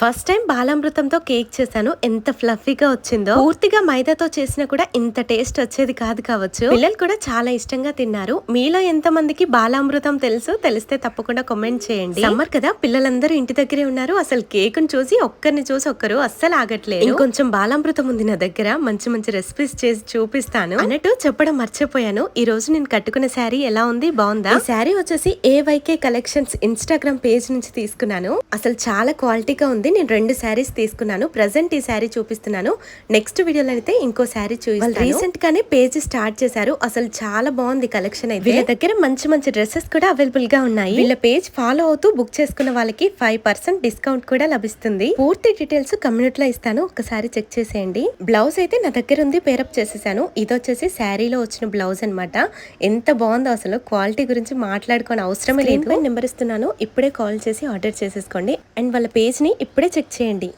First time బాలామృతంతో cake చేశాను. ఎంత ఫ్లఫీగా వచ్చిందో. పూర్తిగా మైదాతో చేసినా కూడా ఇంత టేస్ట్ వచ్చేది కాదు కావచ్చు. పిల్లలు కూడా చాలా ఇష్టంగా తిన్నారు. మీలో ఎంత మందికి బాలామృతం తెలుసు? తెలిస్తే తప్పకుండా కామెంట్ చేయండి. సమ్మర్ కదా పిల్లలందరూ ఇంటి దగ్గరే ఉన్నారు. అసలు కేక్ చూసి ఒక్కరిని చూసి ఒక్కరు అస్సలు ఆగట్లేదు. ఇంకొంచెం బాలామృతం ఉంది నా దగ్గర. మంచి మంచి రెసిపీస్ చేసి చూపిస్తాను. అన్నట్టు చెప్పడం మర్చిపోయాను. ఈ రోజు నేను కట్టుకున్న శారీ ఎలా ఉంది? బాగుందా? ఈ శారీ వచ్చేసి ఏ కలెక్షన్స్ ఇన్స్టాగ్రామ్ పేజ్ నుంచి తీసుకున్నాను. అసలు చాలా క్వాలిటీగా ఉంది. నేను రెండు శారీస్ తీసుకున్నాను. ప్రజెంట్ ఈ శారీ చూపిస్తున్నాను. నెక్స్ట్ వీడియోలో అయితే ఇంకో శారీ చూపిస్తాను. రీసెంట్ గానే పేజ్ స్టార్ట్ చేశారు. అసలు చాలా బాగుంది కలెక్షన్ అయితే. వీళ్ళ దగ్గర మంచి మంచి డ్రెస్సెస్ కూడా అవైలబుల్గా ఉన్నాయి. వీళ్ళ పేజ్ ఫాలో అవుతూ బుక్ చేసుకున్న వాళ్ళకి ఫైవ్ పర్సెంట్ డిస్కౌంట్ కూడా లభిస్తుంది. పూర్తి డీటెయిల్స్ కమ్యూనిటీలో ఇస్తాను. ఒకసారి చెక్ చేసేయండి. బ్లౌజ్ అయితే నా దగ్గర ఉంది. పేరప్ చేసేసాను. ఇది వచ్చేసి శారీలో వచ్చిన బ్లౌజ్ అన్నమాట. ఎంత బాగుందో అసలు. క్వాలిటీ గురించి మాట్లాడుకోని అవసరమే లేదు. నెంబర్ ఇస్తున్నాను. ఇప్పుడే కాల్ చేసి ఆర్డర్ చేసేసుకోండి. అండ్ వాళ్ళ పేజ్ ఇప్పుడే చెక్ చేయండి.